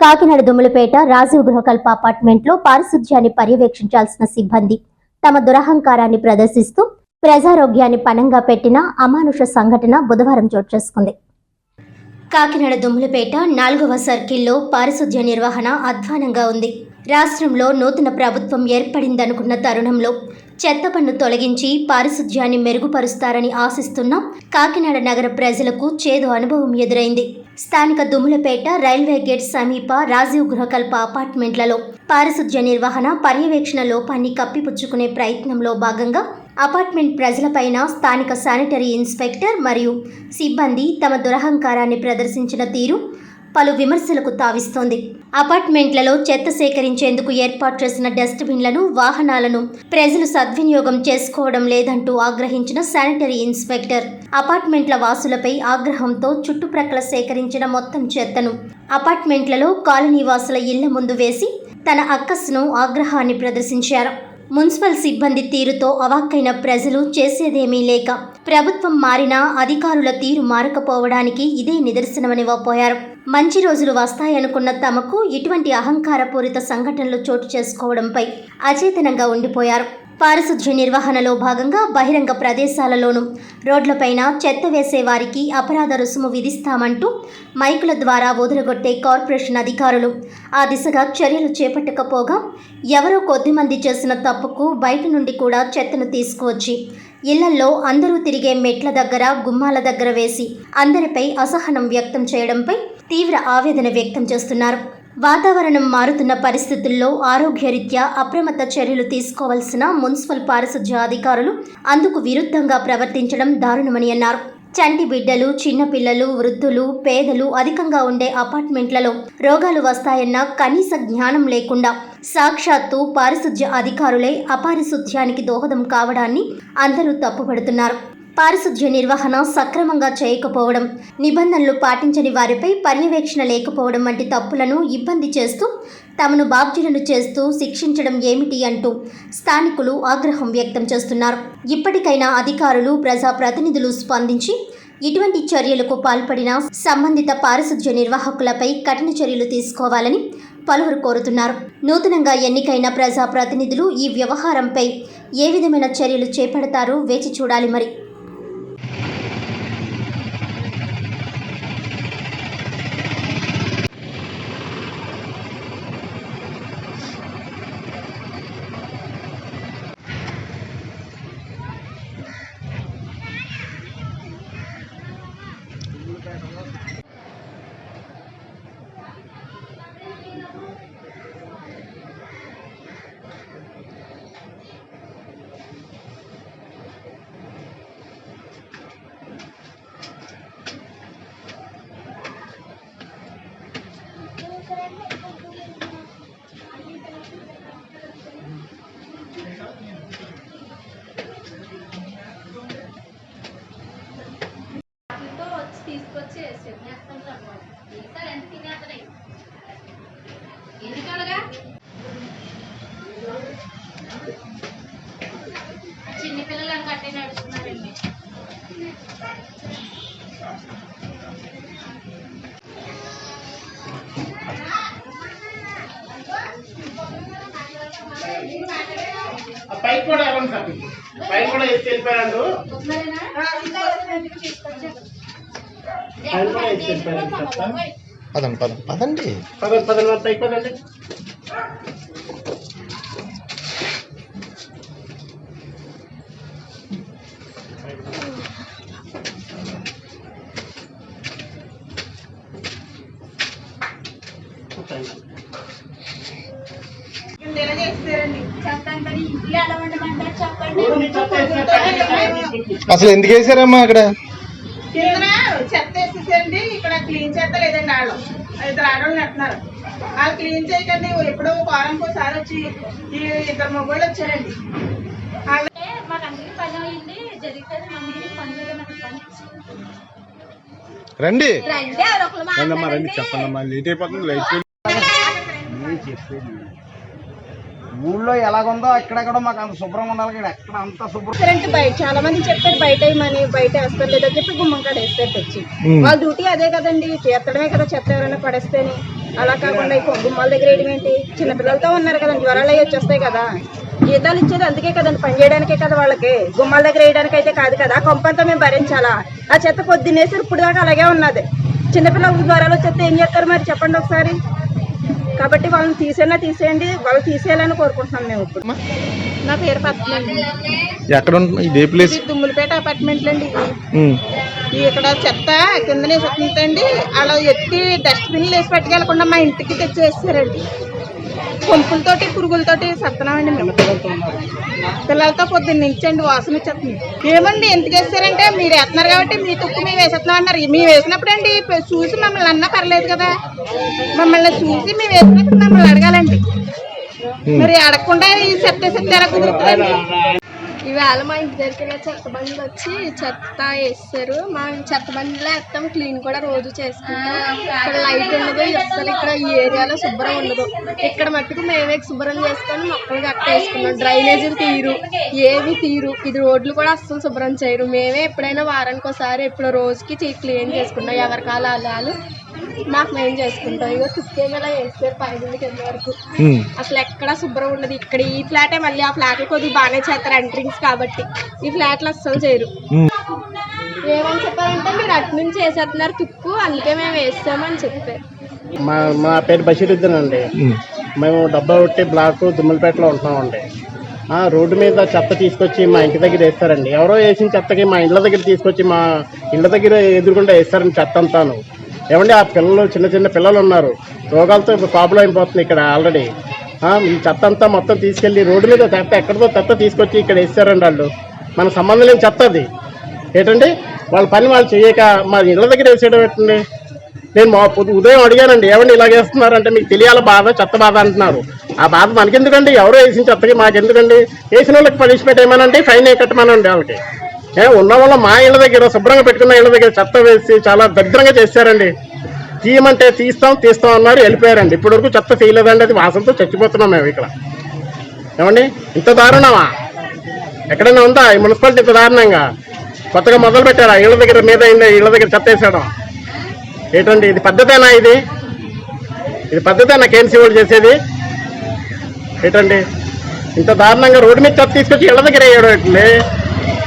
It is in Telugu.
కాకినాడ దుమ్ములపేట రాజీవ్ గృహకల్ప అపార్ట్మెంట్లో పారిశుధ్యాన్ని పర్యవేక్షించాల్సిన సిబ్బంది తమ దురహంకారాన్ని ప్రదర్శిస్తూ ప్రజారోగ్యాన్ని పణంగా పెట్టిన అమానుష సంఘటన బుధవారం చోటు చేసుకుంది. కాకినాడ దుమ్ములపేట నాలుగవ సర్కిల్లో పారిశుధ్య నిర్వహణ అధ్వానంగా ఉంది. రాష్ట్రంలో నూతన ప్రభుత్వం ఏర్పడిందనుకున్న తరుణంలో చెత్తపన్ను తొలగించి పారిశుధ్యాన్ని మెరుగుపరుస్తారని ఆశిస్తున్న కాకినాడ నగర ప్రజలకు చేదు అనుభవం ఎదురైంది. స్థానిక దుమ్ములపేట రైల్వే గేట్ సమీప రాజీవ్ గృహకల్ప అపార్ట్మెంట్లలో పారిశుధ్య నిర్వహణ పర్యవేక్షణ లోపాన్ని కప్పిపుచ్చుకునే ప్రయత్నంలో భాగంగా అపార్ట్మెంట్ ప్రజలపైన స్థానిక శానిటరీ ఇన్స్పెక్టర్ మరియు సిబ్బంది తమ దురహంకారాన్ని ప్రదర్శించిన తీరు పలు విమర్శలకు తావిస్తోంది. అపార్ట్మెంట్లలో చెత్త సేకరించేందుకు ఏర్పాటు చేసిన డస్ట్బిన్లను వాహనాలను ప్రజలు సద్వినియోగం చేసుకోవడం లేదంటూ ఆగ్రహించిన శానిటరీ ఇన్స్పెక్టర్. అపార్ట్మెంట్ల వాసులపై ఆగ్రహంతో చుట్టుప్రక్కల సేకరించిన మొత్తం చెత్తను అపార్ట్మెంట్లలో కాలనీ వాసుల ఇళ్ళ ముందు వేసి తన అక్కస్ను ఆగ్రహాన్ని ప్రదర్శించారు. మున్సిపల్ సిబ్బంది తీరుతో అవాక్కైన ప్రజలు చేసేదేమీ లేక ప్రభుత్వం మారినా అధికారుల తీరు మారకపోవడానికి ఇదే నిదర్శనమని వాపోయారు. మంచి రోజులు వస్తాయనుకున్న తమకు ఇటువంటి అహంకారపూరిత సంఘటనలు చోటు చేసుకోవడంపై అచేతనంగా ఉండిపోయారు. పారిశుధ్య నిర్వహణలో భాగంగా బహిరంగ ప్రదేశాలలోనూ రోడ్లపైన చెత్త వేసే వారికి అపరాధ రుసుము విధిస్తామంటూ మైకుల ద్వారా వదిలగొట్టే కార్పొరేషన్ అధికారులు ఆ దిశగా చర్యలు చేపట్టకపోగా ఎవరో కొద్దిమంది చేసిన తప్పుకు బయట నుండి కూడా చెత్తను తీసుకువచ్చి ఇళ్ళలో అందరూ తిరిగే మెట్ల దగ్గర గుమ్మాల దగ్గర వేసి అందరిపై అసహనం వ్యక్తం చేయడంపై తీవ్ర ఆవేదన వ్యక్తం చేస్తున్నారు. వాతావరణం మారుతున్న పరిస్థితుల్లో ఆరోగ్యరీత్యా అప్రమత్త చర్యలు తీసుకోవాల్సిన మున్సిపల్ పారిశుధ్య అధికారులు అందుకు విరుద్ధంగా ప్రవర్తించడం దారుణమని అన్నారు. చంటి బిడ్డలు చిన్నపిల్లలు వృద్ధులు పేదలు అధికంగా ఉండే అపార్ట్మెంట్లలో రోగాలు వస్తాయన్న కనీస జ్ఞానం లేకుండా సాక్షాత్తు పారిశుధ్య అధికారులే అపారిశుధ్యానికి దోహదం కావడాన్ని అందరూ తప్పుపడుతున్నారు. పారిశుధ్య నిర్వహణ సక్రమంగా చేయకపోవడం నిబంధనలు పాటించని వారిపై పర్యవేక్షణ లేకపోవడం వంటి తప్పులను ఇబ్బంది చేస్తూ తమను బాధ్యులను చేస్తూ శిక్షించడం ఏమిటి అంటూ స్థానికులు ఆగ్రహం వ్యక్తం చేస్తున్నారు. ఇప్పటికైనా అధికారులు ప్రజాప్రతినిధులు స్పందించి ఇటువంటి చర్యలకు పాల్పడిన సంబంధిత పారిశుధ్య నిర్వాహకులపై కఠిన చర్యలు తీసుకోవాలని పలువురు కోరుతున్నారు. నూతనంగా ఎన్నికైన ప్రజాప్రతినిధులు ఈ వ్యవహారంపై ఏ విధమైన చర్యలు చేపడతారో వేచి చూడాలి మరి. ఆ పైకి కూడా వెళ్ళండి సార్ పైకి కూడా ఎత్తి వెళ్ళిపోయాడు? పైకి కూడా ఎత్తి వెళ్ళిపోయాడు పదండి పదండి. పదండి పదండి. పదండి పైకి పదండి ఊరు నుంచి చెత్త వేసిన అసలు ఎందుకు వేసారమ్మా అక్కడ? కిందన చెత్త వేసేసండి ఇక్కడ క్లీన్ చేత లేదండి వాళ్ళు. ఇద్దరు ఆడవాళ్ళు అంటున్నారు. వాళ్ళు క్లీన్ చేయకండి ఎప్పుడో వారానికి ఒకసారి వచ్చి ఈ ఇద్దరు మొబైల్ వచ్చారండి. వాళ్ళు అంటే మాకు అందరికీ పని అయింది జరిగితే పని పని రండి. రండి చెప్పండమ్మా లేట్ అయిపోతుంది లైట్ ఊళ్ళో ఎలాగుందో ఎక్కడెక్కడో మాకు అంత శుభ్రంగా ఉండాలి ఇక్కడ ఎక్కడ అంత శుభ్రం వేస్తారంటే బయట చాలా మంది చెప్పారు బయట వేయమని బయట వేస్తారు లేదని చెప్పి గుమ్మం కాడ వేస్తారు తెచ్చి. వాళ్ళ డ్యూటీ అదే కదండి చేత్తడమే కదా చెత్త ఎవరైనా పడేస్తేని. అలా కాకుండా ఈ గుమ్మాల దగ్గర వేయడం ఏంటి? చిన్నపిల్లలతో ఉన్నారు కదండి జ్వరాలు అవి వచ్చేస్తాయి కదా. జీతాలు ఇచ్చేది అందుకే కదండి పని చేయడానికే కదా వాళ్ళకి. గుమ్మాల దగ్గర వేయడానికి అయితే కాదు కదా ఆ కొంపంతా మేము భరించాలా? ఆ చెత్త పొద్దున్నేసి ఇప్పుడు దాకా అలాగే ఉన్నది. చిన్నపిల్లలకు జ్వరాలు వచ్చేస్తే ఏం చేస్తారు మరి చెప్పండి ఒకసారి? కాబట్టి వాళ్ళని తీసేనా తీసేయండి వాళ్ళు తీసేయాలని కోరుకుంటున్నాం మేము ఇప్పుడు. నా పేరు పద్మ అండి. ఎక్కడ ఉంటుంది ఇదే ప్లేస్? ఇది దుమ్ములపేట అపార్ట్మెంట్లు అండి ఇక్కడ చెత్త కిందనే వస్తుందండి అలా ఎత్తి డస్ట్బిన్లు వేసి పట్టుకెళ్ళకుండా మా ఇంటికి తెచ్చి కొంపులతోటి పురుగులతోటి సత్తనామండి మేము. పిల్లలతో పొద్దున్న నుంచండి వాసన వచ్చేస్తుంది. ఏమండి ఎందుకు వేస్తారంటే మీరు వేస్తున్నారు కాబట్టి మీ తుక్కు మేము వేసేస్తున్నాం అన్నారు. మేము వేసినప్పుడు అండి చూసి మమ్మల్ని అన్నా పర్లేదు కదా. మమ్మల్ని చూసి మేము వేసినప్పుడు మమ్మల్ని అడగాలండి. మరి అడగకుండా ఈ చెత్త ఎలా కుదురుతుందండి? ఈవేళ మా ఇంటి దగ్గర చెత్త బండి వచ్చి చెత్త వేస్తారు. మా చెత్త బండిలో వేస్తాం క్లీన్ కూడా రోజు చేసుకుంటాం. ఇక్కడ లైట్ ఉండదు అసలు ఇక్కడ ఈ ఏరియాలో శుభ్రం ఉండదు. ఇక్కడ మట్టుకు మేమే శుభ్రం చేసుకొని మొక్కలు గట్ట వేసుకున్నాం డ్రైనేజీలు తీరు ఏవి తీరు ఇది రోడ్లు కూడా అస్సలు శుభ్రం చేయరు. మేమే ఎప్పుడైనా వారానికి ఒకసారి ఎప్పుడో రోజుకి క్లీన్ చేసుకున్నాం ఎవరి వాళ్ళు మాకు మేము చేసుకుంటాం. ఇగో తుక్కేమి ఇలా వేస్తారు పైన కింద వరకు. అసలు ఎక్కడ శుభ్రం ఉండదు. ఇక్కడ ఈ ఫ్లాటే మళ్ళీ ఆ ఫ్లాట్ కొద్దిగా బాగానే చేస్తారు ఎంట్రింగ్స్ కాబట్టి. ఈ ఫ్లాట్లు అస్సలు చేయరు. ఏమని చెప్పారంటే మీరు అటు నుంచి వేసేస్తున్నారు తుక్కు అందుకే మేము వేస్తామని చెప్పారు. మా మా పేరు బషీరుద్దీన్ అండి. మేము డబ్బా కొట్టి బ్లాక్ దుమ్మలపేటలో ఉంటున్నామండి రోడ్డు మీద చెత్త తీసుకొచ్చి మా ఇంటి దగ్గర వేస్తారండి. ఎవరో వేసిన చెత్తకి మా ఇళ్ళ దగ్గర తీసుకొచ్చి మా ఇళ్ళ దగ్గర ఎదురుకుండా వేస్తారండి చెత్త అంతాను ఏమండి ఆ పిల్లలు చిన్న చిన్న పిల్లలు ఉన్నారు. రోగాలతో ప్రాబ్లం అయిపోతుంది ఇక్కడ ఆల్రెడీ. ఈ చెత్త అంతా మొత్తం తీసుకెళ్ళి రోడ్డు మీద చెత్త ఎక్కడితో చెత్త తీసుకొచ్చి ఇక్కడ వేస్తారండి వాళ్ళు. మనకు సంబంధం లేని చెత్త అది. ఏంటండి వాళ్ళ పని వాళ్ళు చేయక మా ఇళ్ళ దగ్గర వేసేయడం ఏంటండి? నేను మా ఉదయం అడిగానండి ఏమండి ఇలా వేస్తున్నారంటే మీకు తెలియాల బాధ చెత్త బాధ అంటున్నారు. ఆ బాధ మనకెందుకండి? ఎవరో వేసిన చెత్తకి మాకెందుకండి? వేసిన వాళ్ళకి పనిష్మెంట్ ఏమనండి? ఫైన్ కట్టమనండి వాళ్ళకి. ఉన్న వాళ్ళ మా ఇళ్ళ దగ్గర శుభ్రంగా పెట్టుకున్న ఇళ్ళ దగ్గర చెత్త వేసి చాలా దరిద్రంగా చేశారండి. తీయమంటే తీస్తాం తీస్తాం అన్నారు వెళ్ళిపోయారండి. ఇప్పటివరకు చెత్త తీయలేదండి అది వాసనతో చచ్చిపోతున్నాం మేము ఇక్కడ. ఏమండి? ఇంత దారుణమా? ఎక్కడైనా ఉందా? ఈ మున్సిపాలిటీ ఇంత దారుణంగా? కొత్తగా మొదలు పెట్టారా? ఇళ్ళ దగ్గర మీద ఇళ్ళ- ఇళ్ళ దగ్గర చెత్త వేసాడం ఏంటండి ఇది పద్ధతేనా ఇది? ఇది పద్ధతేనా కేఎన్సీ వాళ్ళు చేసేది? ఏంటండి? ఇంత దారుణంగా రోడ్డు మీద చెత్త తీసుకొచ్చి ఇళ్ళ దగ్గర వేయడం ఏంటండి?